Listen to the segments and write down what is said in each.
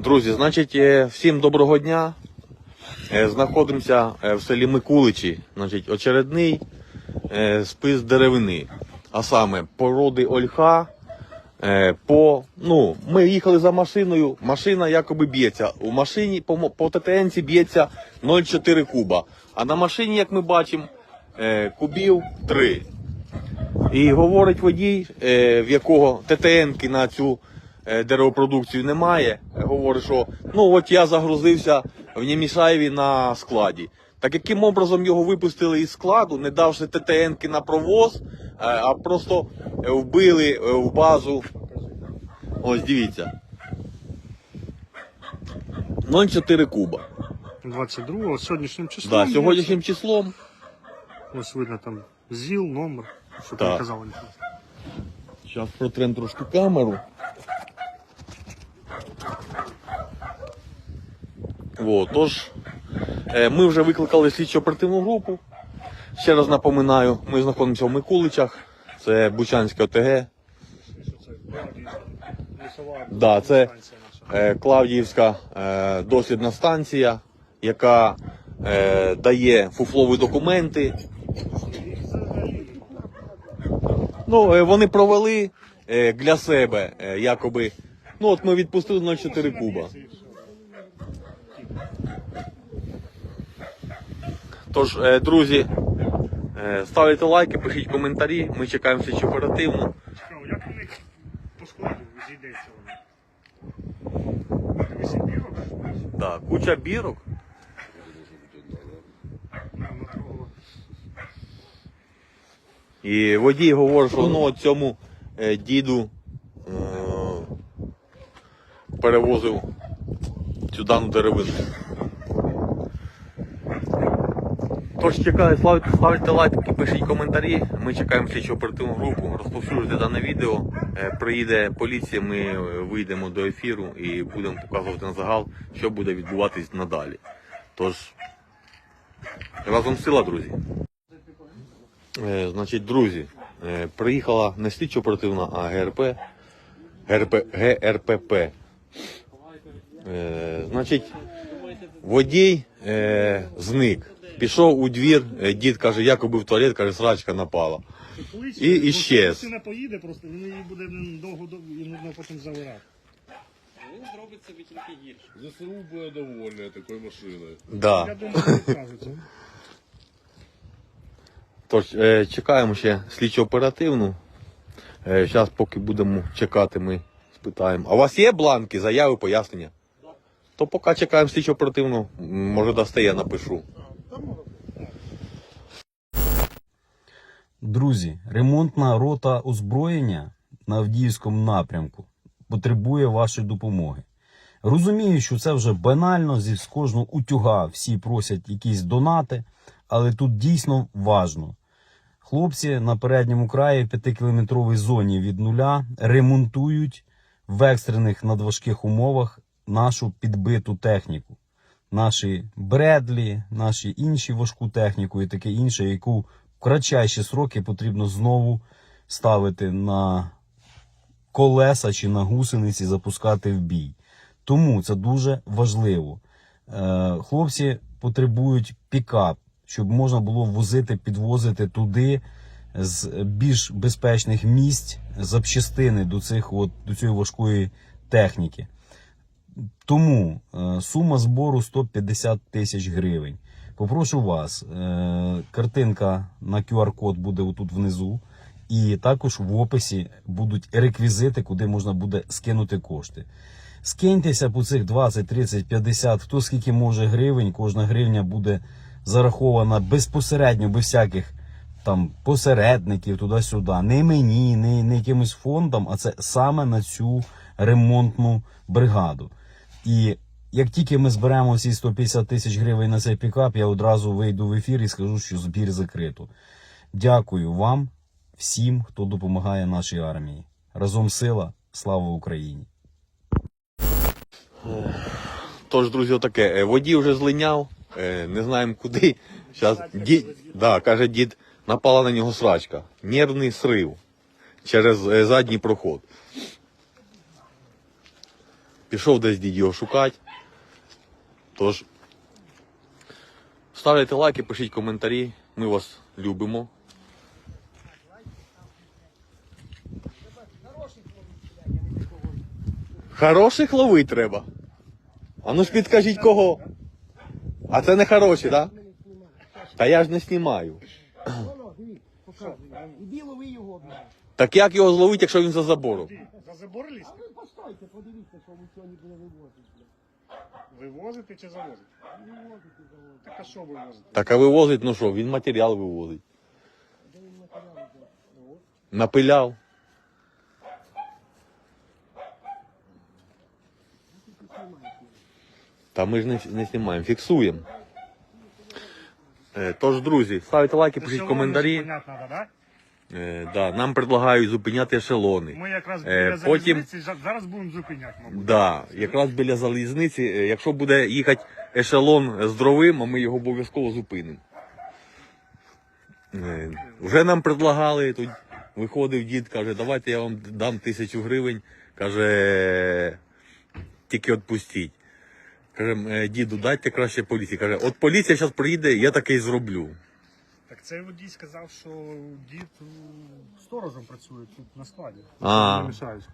Друзі, значить, е, всім доброго дня. Е, Знаходимося е, в селі Микуличі. Значить, очередний спис деревини. А саме породи ольха. По, ну, ми їхали за машиною, машина якоби б'ється. У машині по, по ТТНці б'ється 0,4 куба. А на машині, як ми бачимо, кубів 3. І говорить водій, в якого ТТНки на цю деревопродукцію немає. е, Говорить, що ну от я загрузився в Німішаєві на складі. Так яким образом його випустили із складу, не давши ТТНки на провоз, е, а просто е, вбили е, в базу. Ось дивіться. 0,4 куба. 22-го, сьогоднішнім числом. Да, сьогоднішнім числом. Ось видно там ЗІЛ, номер, що там казали. Зараз протрем трошки камеру. Во, тож, е, ми вже викликали слідчо оперативну групу. Ще раз напоминаю, ми знаходимося в Микуличах, це Бучанське ОТГ. Да, це е, Клавдіївська е, дослідна станція, яка дає фуфлові документи. Ну, вони провели для себе, якоби. Ну, от ми відпустили на 4 куба. Тож, е, друзі, е, ставте лайки, пишіть коментарі. Ми чекаємо слідчу оперативну. Цікаво, як у них по складу зійдеться воно? Вісім бірок? Так, куча бірок. І водій говорить, що ну, цьому е, діду перевозив цю дану деревину. Тож чекаю, ставте, ставте лайки, пишіть коментарі. Ми чекаємо слідчу оперативну групу, розповсюджуйте дане відео. Е, Приїде поліція, ми е, вийдемо до ефіру і будемо показувати на загал, що буде відбуватись надалі. Тож, разом сила, друзі. Е, значить, друзі, приїхала не слідчо оперативна, а ГРП. ГРП ГРПП. Е, значить, водій е, зник. Пішов у двір, е, дід каже, якоби в туалет, каже, срачка напала. І- і. Сина поїде просто, він її буде довго довго і нудно потім завирати. Він зробить собі тільки гірше. ЗСУ буде довольна такою машиною. Да. Думаю, не кажуть. Тож, е, чекаємо ще слідчо оперативну. Зараз, поки будемо чекати, ми спитаємо. А у вас є бланки, заяви, пояснення? То поки чекаємо слідчо оперативну, може дасте, я напишу. Друзі, ремонтна рота озброєння на Авдіївському напрямку потребує вашої допомоги. Розумію, що це вже банально, зі з кожного утюга всі просять якісь донати, але тут дійсно важно. Хлопці на передньому краї в 5-кілометровій зоні від нуля ремонтують в екстрених надважких умовах нашу підбиту техніку. Наші Бредлі, наші інші важку техніку і таке інше, яку в кратчайші сроки потрібно знову ставити на колеса чи на гусениці, запускати в бій. Тому це дуже важливо. Е, Хлопці потребують пікап, щоб можна було возити, підвозити туди з більш безпечних місць запчастини до цих от, до цієї важкої техніки. Тому е, сума збору 150 тисяч гривень. Попрошу вас, е, картинка на QR-код буде отут внизу, і також в описі будуть реквізити, куди можна буде скинути кошти. Скиньтеся по цих 20, 30, 50, хто скільки може гривень, кожна гривня буде зарахована безпосередньо, без всяких там посередників туди-сюди. Не мені, не, не якимось фондам, а це саме на цю ремонтну бригаду. І як тільки ми зберемо ці 150 тисяч гривень на цей пікап, я одразу вийду в ефір і скажу, що збір закрито. Дякую вам, всім, хто допомагає нашій армії. Разом сила, слава Україні! Тож, друзі, отаке. Е, Водій вже злиняв, е, не знаємо куди. Зараз дід, да, каже дід, напала на нього срачка. Нервний срив через е, задній проход. Пішов десь дід його шукати. Тож, ставте лайки, пишіть коментарі. Ми вас любимо. Хороших ловить треба. А ну ж підкажіть кого. А це не хороші, так? Да? Та я ж не знімаю. Іди лови його. блядь. Так як його зловити, якщо він за забором? За забор ліз? Ви постойте, подивіться, що ви сьогодні буде вивозити. блядь. Вивозити чи завозити? Вивозити завозити. Так а що вивозити? Так а вивозить, ну що, він матеріал вивозить. Де він матеріали взяв? Напиляв. Та ми ж не, не знімаємо, фіксуємо. Е, Тож, друзі, ставте лайки, пишіть коментарі. Е, да, нам предлагають зупиняти ешелони. Ми якраз Е, біля потім- залізниці зараз будемо зупиняти, мабуть. Да, якраз біля залізниці, е, якщо буде їхати ешелон з дровим, ми його обов'язково зупинимо. Е, Вже нам предлагали, тут виходив дід, каже, давайте я вам дам тисячу гривень. Каже, тільки відпустіть. Каже, «Е, діду, дайте краще поліції. Каже, от поліція зараз приїде, я таке й зроблю. Так цей водій сказав, що дід е, сторожем працює тут на складі. А. Не сказати.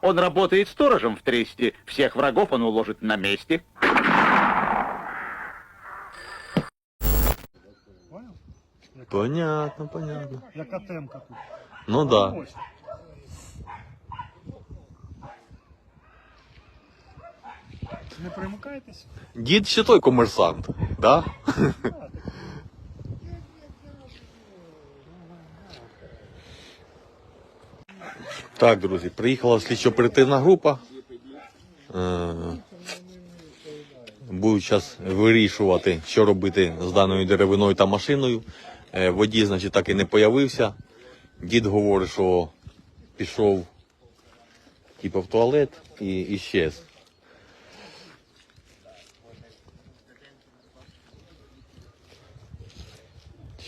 Он работает сторожем в тресте. Всех врагов он уложит на месте. Поняв? Понятно, понятно. Яка темка тут? Ну да. Ось. Не примикайтесь. Дід ще той комерсант, да? Так, друзі, приїхала слідчо-оперативна група. Е, Будуть зараз вирішувати, що робити з даною деревиною та машиною. Е, Водій, значить, так і не появився. Дід говорить, що пішов типу, в туалет і, і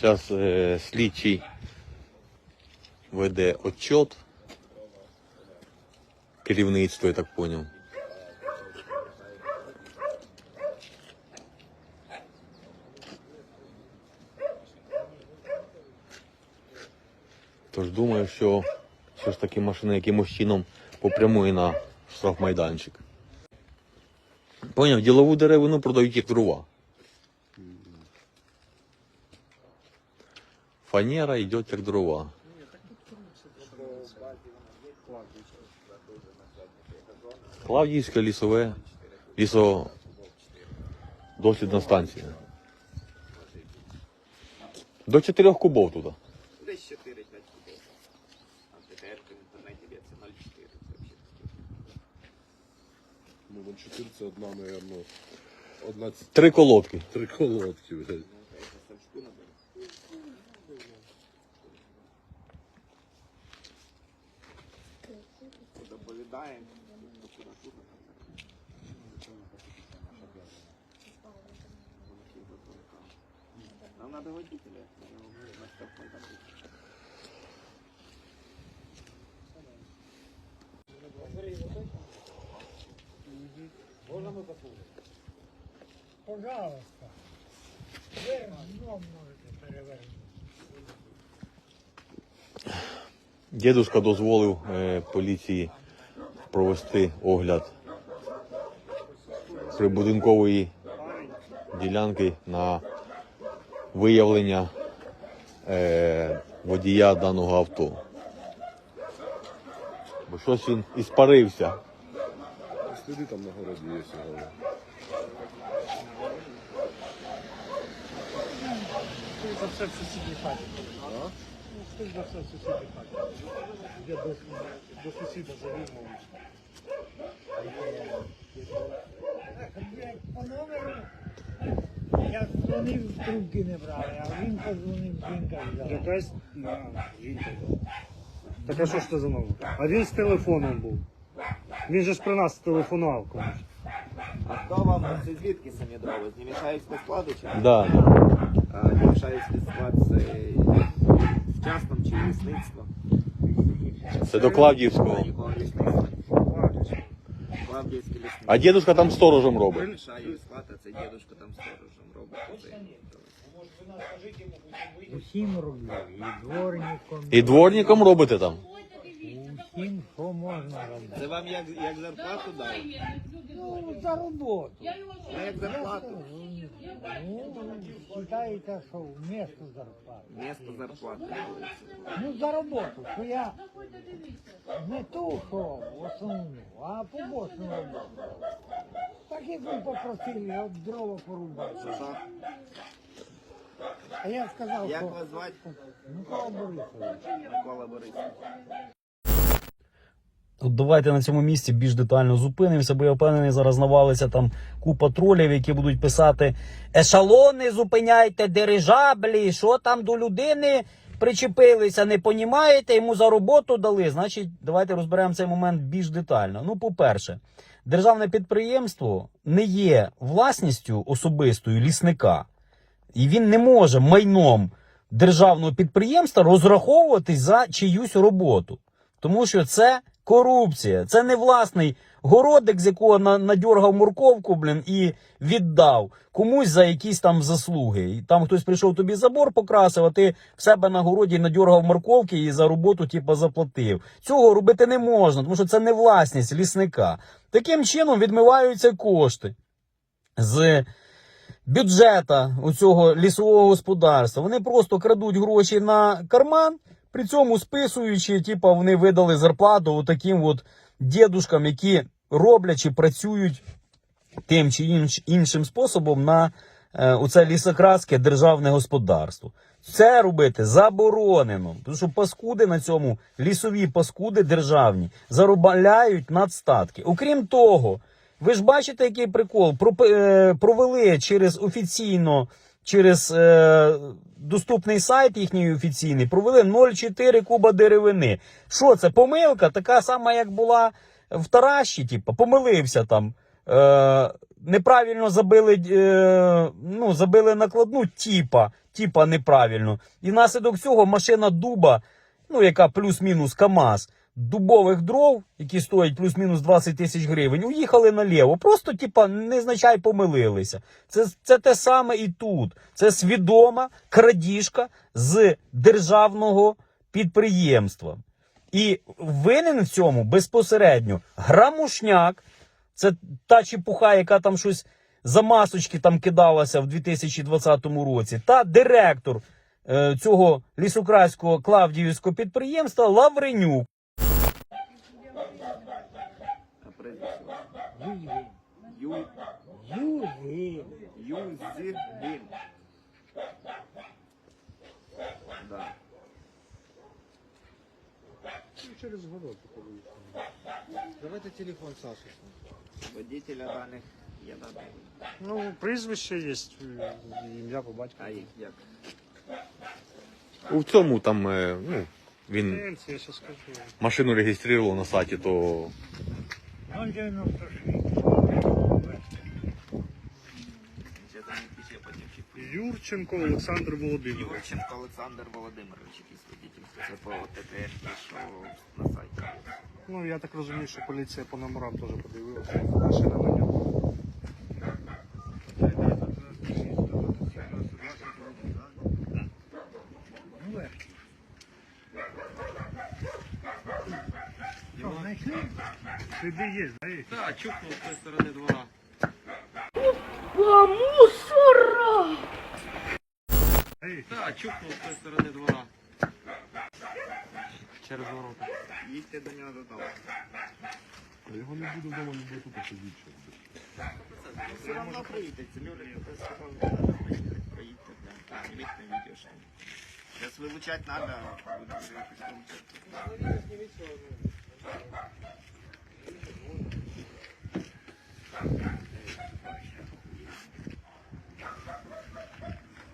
Зараз е, слідчий веде отчет. Керівництво, я так поняв. Тож думаю, що все ж таки машина якимось чином попрямує на штрафмайданчик. Поняв, ділову деревину продають як дрова. Фанера йде як дрова. Клавдіївське лісове лісо дослідна станція. До 4 кубов туди. Десь 4-5 кубів. А ТТР в інтернеті є це 0,4. Ну, на 4 це одна, наверное, одна Три колодки. три колодки, блядь. Доповідаємо. Нам надо водителя. на штрафмайданчик. Пожалуйста. Ви дном можете перевернути. Дідушка дозволив е, поліції провести огляд прибудинкової ділянки на виявлення е, водія даного авто. Бо щось він іспарився. Сліди там на городі є сьогодні. За все в сусідній хаті. Скоріше за все в сусідній. Я до, до сусіда по номеру. Я дзвонив, трубки не брали, а він позвонив, жінка взяла. Якась на жінка. Так а що ж це за номер? А він з телефоном був. Він же ж при нас телефонував комусь. А хто вам це звідки самі дрова? З Німішаївського складу чи? Да. А Німішаївський склад це вчасно чи лісництво? Це до Клавдіївського. Нікого лісництва. Клавдіївський лісник. А дідушка там сторожем робить. Мішаю склад, а це дідушка там сторожем робить. Оце. Усім роблю, і дворником, І дворником робите там. Усім, що можна робити. Це вам як, як зарплату дав? Ну, за роботу. А як зарплату? Ну, вважаєте, що вмісто зарплати. Місто зарплати. Ну, за роботу, що я не ту, що основну, а побочну роботу. Так як ви попросили, от дрова порубати. А я сказав, Як що вас звати? Микола Борисович. Микола Борисович. От давайте на цьому місці більш детально зупинимося, бо я впевнений, зараз навалиться там купа тролів, які будуть писати ешалони, зупиняйте дирижаблі, що там до людини причепилися, не понімаєте, йому за роботу дали. Значить, давайте розберемо цей момент більш детально. Ну, по-перше, державне підприємство не є власністю особистою лісника, і він не може майном державного підприємства розраховуватись за чиюсь роботу. Тому що це корупція. Це не власний городик, з якого на, надьоргав морковку, блін, і віддав комусь за якісь там заслуги. І там хтось прийшов тобі забор покрасив, а ти в себе на городі надьоргав морковки і за роботу, типу, заплатив. Цього робити не можна, тому що це не власність лісника. Таким чином відмиваються кошти з бюджета у цього лісового господарства. Вони просто крадуть гроші на карман, при цьому списуючи, типа вони видали зарплату таким от дідушкам, які роблять чи працюють тим чи інш, іншим способом на е, оце лісокраске державне господарство. Це робити заборонено, тому що паскуди на цьому лісові паскуди державні заробляють надстатки. Окрім того, ви ж бачите, який прикол? Про, е, провели через офіційно, через е, доступний сайт їхній офіційний, провели 0,4 куба деревини. Що це? Помилка? Така сама, як була в Тараші, типу, помилився там. Е, неправильно забили, е, ну, забили накладну, типа, типа неправильно. І внаслідок цього машина дуба, ну, яка плюс-мінус КАМАЗ, дубових дров, які стоять плюс-мінус 20 тисяч гривень, уїхали наліво. Просто, типа, незначай помилилися. Це, це те саме і тут. Це свідома крадіжка з державного підприємства. І винен в цьому безпосередньо грамушняк. Це та чепуха, яка там щось за масочки там кидалася в 2020 році, та директор е, цього лісокраського клавдіївського підприємства Лавренюк. А прізвище ваше? Юзгін. Ю... Юзгін. Юзгін. Да. Через город подивіться. Давайте телефон Саші. Водителя даних є дані. Ну, прізвище є, ім'я по батьку. А їх як? У цьому там, е, ну, він Я ще скажу. машину реєстрував на сайті, то Юрченко Олександр Володимирович. Юрченко Олександр Володимирович, якийсь водитель. Це по ТТР, що на сайті. Ну, я так розумію, що поліція по номерам теж подивилася. Машина на ньому. Що, знайшли? Є, да? які? Да, чухнув з тої сторони двора. Да, які? Да, чухнув з тої сторони двора. Через ворота. Їдьте до нього додому. А його не буде вдома, не буде тут сидіти. Все равно приїдете. Люди хто сказав, проїдьте. да. Кліп не ведеш. Зараз вилучати треба, буде вже якось вилучати.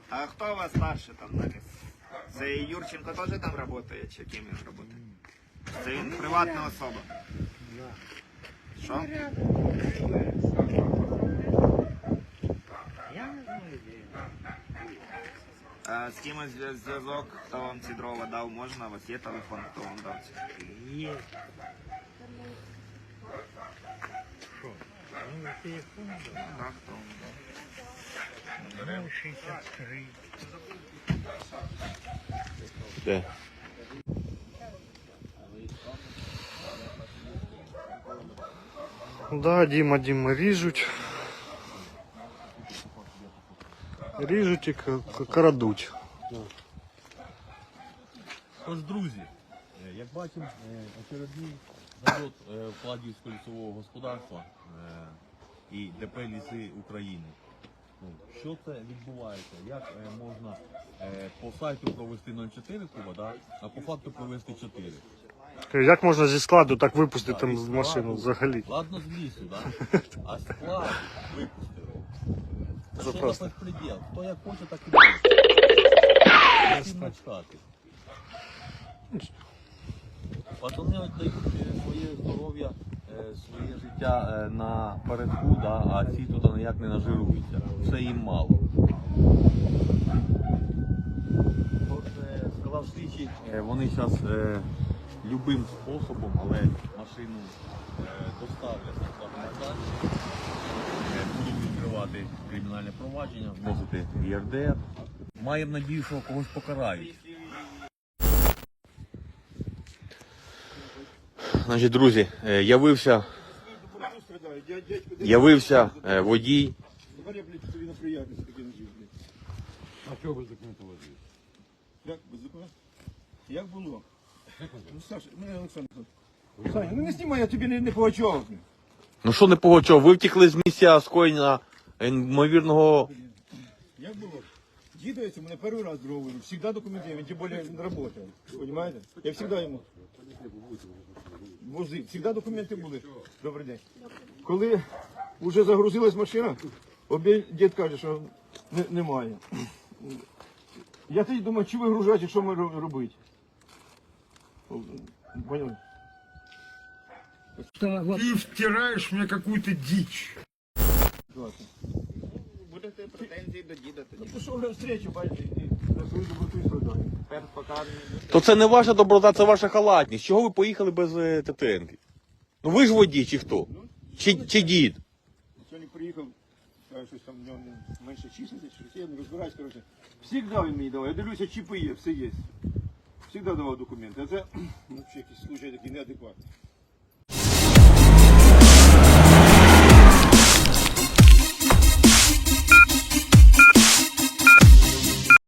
А хто у вас старший там на ліс? Це Юрченко теж там працює, чи ким він працює? Це він приватна особа. Що? Я не знаю, з кимось зв'я- зв'язок, хто вам ці дрова дав, можна? У вас є телефон, хто вам дав ці? Є. Ну, телефон, да. Ну, 63. Де? Да, Діма, Діма, ріжуть. Ріжуть і крадуть. Тож, друзі, е, як бачимо, е, очередний завод е, Вкладівського лісового господарства і ДП Ліси України. Ну, Що це відбувається? Як можна по сайту провести 0,4 куба, да? а по факту провести 4? Як можна зі складу так випустити там машину взагалі? Ладно з лісу, да? а склад випустили. Це Це просто. за? Хто як хоче, так і робить. Всім начхати. Пацани віддають е, своє здоров'я, е, своє життя е, на передку, да, а ці тут ніяк не нажируються. Все їм мало. Тож, сказав слідчий, вони зараз любим способом, але машину доставлять на будуть відкривати кримінальне провадження, вносити ЄРДР. Маємо надію, що когось покарають. Значить, друзі, е, явився, явився е, водій. Тепер я, блядь, тобі на приятності такі нажив, блядь. А чого без документів возив? Як без документів? Як було? Ну, Саша, мене Олександр. Саня, ну не знімай, я тобі не, не погачав. Ну що не погочов, ви втекли з місця скоєння ймовірного. Як було? Дідується, мене перший раз другого вивів. Всегда документи, він тим більше не працював. Понимаєте? Я всегда йому возив. Всегда документи були. Добрий день. Коли вже загрузилась машина, обі... дід каже, що не, немає. Я тоді думаю, чи вигружати, що ми робити. Понял? Ты втираешь мне какую-то дичь. Будете претензії до діда тоді. Ну, Пішов на встречу, бачите, на свою доброту і страдаю. Тепер покарні. То це не ваша доброта, це ваша халатність. Чого ви поїхали без е, ТТНки? Ну ви ж водій чи хто? Чи, чи дід? Сьогодні приїхав, каже, щось там в нього менше числиться, щось я не розбираюсь, коротше. Всігда він мені давав. Я дивлюся, чіпи є, все є. Всігда давав документи. А це ну, ще якийсь случай такий неадекватний.